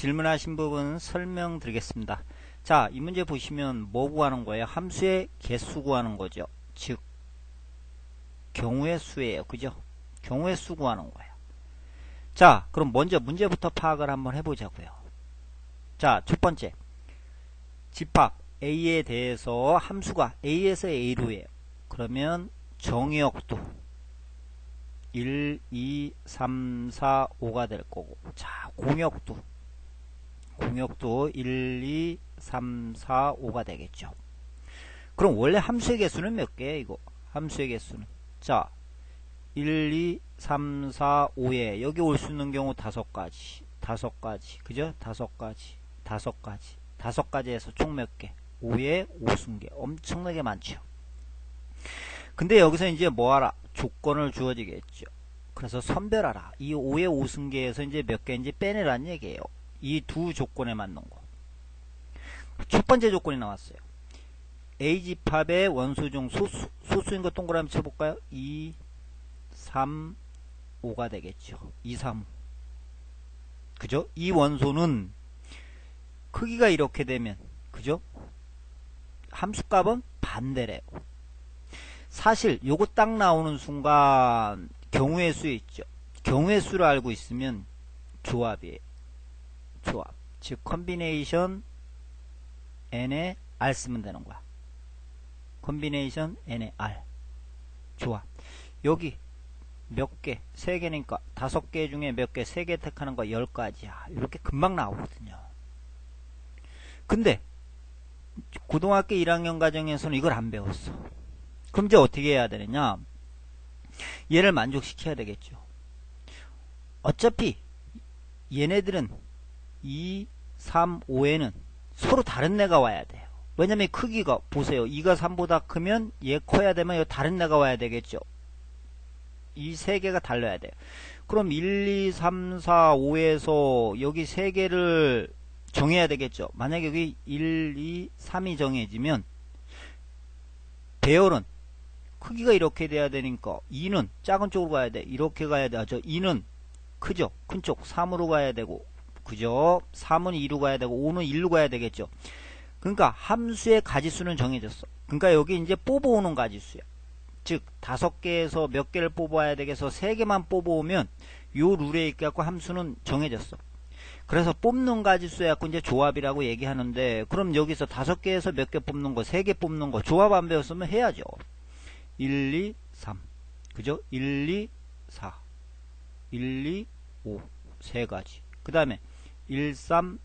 질문하신 부분 설명드리겠습니다. 자, 이 문제 보시면 뭐 구하는 거예요? 함수의 개수 구하는 거죠. 즉, 경우의 수예요. 그죠? 경우의 수 구하는 거예요. 자, 그럼 먼저 문제부터 파악을 한번 해보자고요. 자, 첫 번째. 집합 A에 대해서 함수가 A에서 A로예요. 그러면 정의역도 1, 2, 3, 4, 5가 될 거고 자 공역도 공역도 1, 2, 3, 4, 5가 되겠죠. 그럼 원래 함수의 개수는 몇 개예요 이거 함수의 개수는 자 1, 2, 3, 4, 5에 여기 올 수 있는 경우 다섯 가지 다섯 가지 그죠? 다섯 가지 다섯 가지 다섯 가지에서 총 몇 개? 5에 5승계 엄청나게 많죠. 근데 여기서 이제 뭐하라? 조건을 주어지겠죠. 그래서 선별하라. 이 5의 5승계에서 이제 몇 개인지 빼내라는 얘기예요. 이 두 조건에 맞는 거. 첫 번째 조건이 나왔어요. A집합의 원수 중 소수, 소수인 거 동그라미 쳐볼까요? 2, 3, 5가 되겠죠. 2, 3, 5. 그죠? 이 원소는 크기가 이렇게 되면, 그죠? 함수값은 반대래요. 사실 요거 딱 나오는 순간 경우의 수 있죠. 경우의 수를 알고 있으면 조합이에요. 조합. 즉 컨비네이션 n에 r 쓰면 되는 거야. 컨비네이션 n에 r. 조합. 여기 몇 개, 세 개니까 다섯 개 중에 몇 개, 세 개 택하는 거 열 가지야. 이렇게 금방 나오거든요. 근데 고등학교 1학년 과정에서는 이걸 안 배웠어. 그럼 이제 어떻게 해야 되느냐? 얘를 만족시켜야 되겠죠. 어차피 얘네들은 2, 3, 5에는 서로 다른 애가 와야 돼요. 왜냐면 크기가 보세요. 2가 3보다 크면 얘 커야 되면 다른 애가 와야 되겠죠. 이 세 개가 달라야 돼요. 그럼 1, 2, 3, 4, 5에서 여기 세 개를 정해야 되겠죠. 만약에 여기 1, 2, 3이 정해지면 배열은 크기가 이렇게 돼야 되니까 2는 작은 쪽으로 가야 돼. 이렇게 가야 돼. 아, 저 2는 크죠. 큰 쪽 3으로 가야 되고 그죠? 3은 2로 가야 되고 5는 1로 가야 되겠죠. 그러니까 함수의 가지수는 정해졌어. 그러니까 여기 이제 뽑아오는 가지수야. 즉 다섯 개에서 몇 개를 뽑아야 되겠어. 세 개만 뽑아오면 요 룰에 있갖고 함수는 정해졌어. 그래서 뽑는 가지수야고 이제 조합이라고 얘기하는데 그럼 여기서 다섯 개에서 몇 개 뽑는 거, 세 개 뽑는 거 조합 안 배웠으면 해야죠. 1, 2, 3. 그죠? 1, 2, 4. 1, 2, 5. 세 가지. 그 다음에 1, 3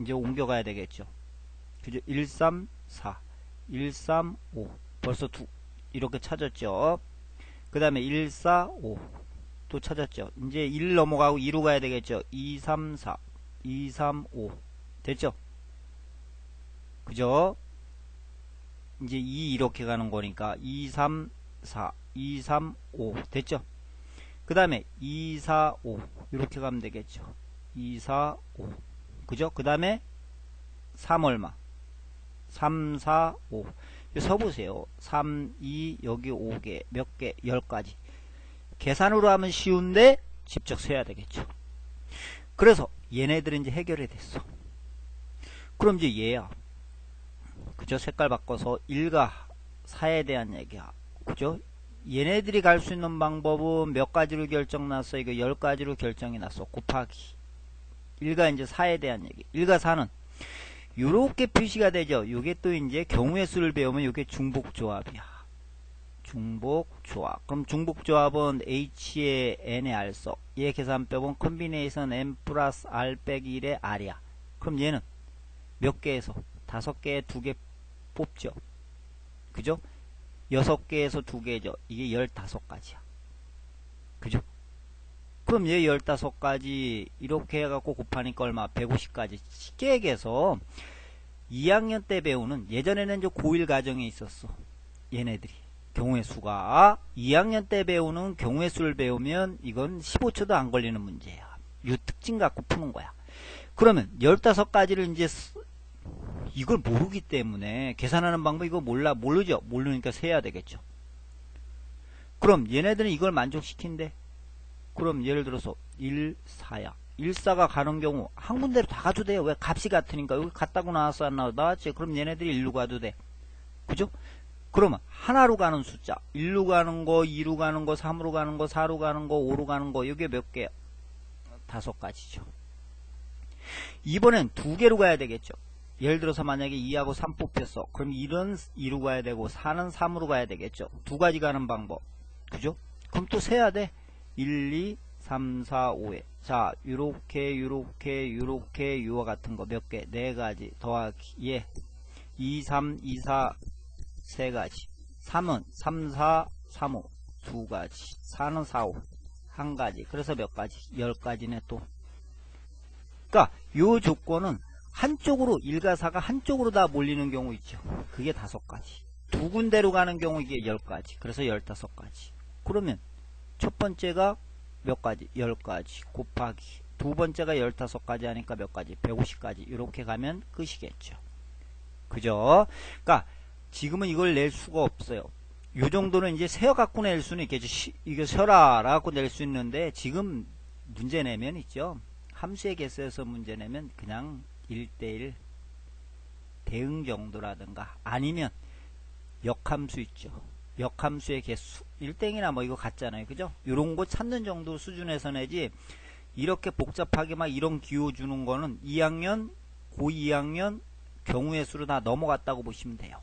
이제 옮겨가야 되겠죠. 그죠? 1, 3, 4. 1, 3, 5. 벌써 두 이렇게 찾았죠. 그 다음에 1, 4, 5. 또 찾았죠. 이제 1 넘어가고 2로 가야 되겠죠. 2, 3, 4. 2, 3, 5. 됐죠? 그죠? 이제 2 이렇게 가는 거니까 2, 3, 4, 2, 3, 5 됐죠? 그 다음에 2, 4, 5 이렇게 가면 되겠죠? 2, 4, 5 그죠? 그 다음에 3 얼마? 3, 4, 5 서보세요. 3, 2, 여기 5개, 몇 개, 10가지. 계산으로 하면 쉬운데 직접 세야 되겠죠. 그래서 얘네들은 이제 해결이 됐어. 그럼 이제 얘야. 그죠? 색깔 바꿔서 1과 4에 대한 얘기야. 그죠? 얘네들이 갈 수 있는 방법은 몇 가지로 결정 났어? 이거 10가지로 결정이 났어. 곱하기. 1과 이제 4에 대한 얘기. 1과 4는 요렇게 표시가 되죠. 요게 또 이제 경우의 수를 배우면 요게 중복 조합이야. 중복 조합. 그럼 중복 조합은 H에 N에 R 써. 얘 계산법은 컨비네이션 N 플러스 R 빼기 1에 R이야. 그럼 얘는 몇 개에서? 다섯 개에 두 개 뽑죠. 그죠? 여섯 개에서 두 개죠. 이게 열다섯 가지야. 그죠? 그럼 얘 열다섯 가지 이렇게 해갖고 곱하니까 얼마? 150가지. 쉽게 얘기해서 2학년 때 배우는 예전에는 이제 고1 과정에 있었어. 얘네들이. 경우의 수가 2학년 때 배우는 경우의 수를 배우면 이건 15초도 안 걸리는 문제야. 이 특징 갖고 푸는 거야. 그러면 15가지를 이제 이걸 모르기 때문에 계산하는 방법 이거 몰라 모르죠 모르니까 세야 되겠죠 그럼 얘네들은 이걸 만족시킨대 그럼 예를 들어서 1, 4야 일사가 가는 경우 한 군데로 다 가도 돼요. 왜 값이 같으니까 여기 갔다고 나왔어 안 나와 나왔지. 그럼 얘네들이 일로 가도 돼. 그죠? 그러면 하나로 가는 숫자 1로 가는 거 2로 가는 거 3으로 가는 거 4로 가는 거 5로 가는 거 이게 몇 개? 다섯 가지죠. 이번엔 두 개로 가야 되겠죠. 예를 들어서 만약에 2하고 3 뽑혔어. 그럼 1은 2로 가야 되고 4는 3으로 가야 되겠죠. 두 가지 가는 방법. 그죠? 그럼 또 세야 돼. 1, 2, 3, 4, 5에. 자, 요렇게, 요렇게, 요렇게, 요와 같은 거 몇 개? 네 가지. 더하기, 예. 2, 3, 2, 4, 세 가지. 3은 3, 4, 3, 5. 두 가지. 4는 4, 5. 한 가지. 그래서 몇 가지? 열 가지네 또. 그러니까 요 조건은 한쪽으로 일가사가 한쪽으로 다 몰리는 경우 있죠. 그게 다섯 가지. 두 군데로 가는 경우 이게 열 가지. 그래서 열다섯 가지. 그러면 첫 번째가 몇 가지? 열 가지 곱하기 두 번째가 열다섯 가지 하니까 몇 가지? 150가지. 이렇게 가면 끝이겠죠. 그죠? 그러니까 지금은 이걸 낼 수가 없어요. 요 정도는 이제 세어 갖고 낼 수는 있겠죠. 시, 이거 세어라 갖고 낼 수 있는데 지금 문제 내면 있죠. 함수의 개수에서 문제 내면 그냥 1대1 대응 정도라든가 아니면 역함수 있죠. 역함수의 개수 1땡이나 뭐 이거 같잖아요. 그죠? 요런 거 찾는 정도 수준에서 내지 이렇게 복잡하게 막 이런 기호 주는 거는 2학년 고 2학년 경우의 수로 다 넘어갔다고 보시면 돼요.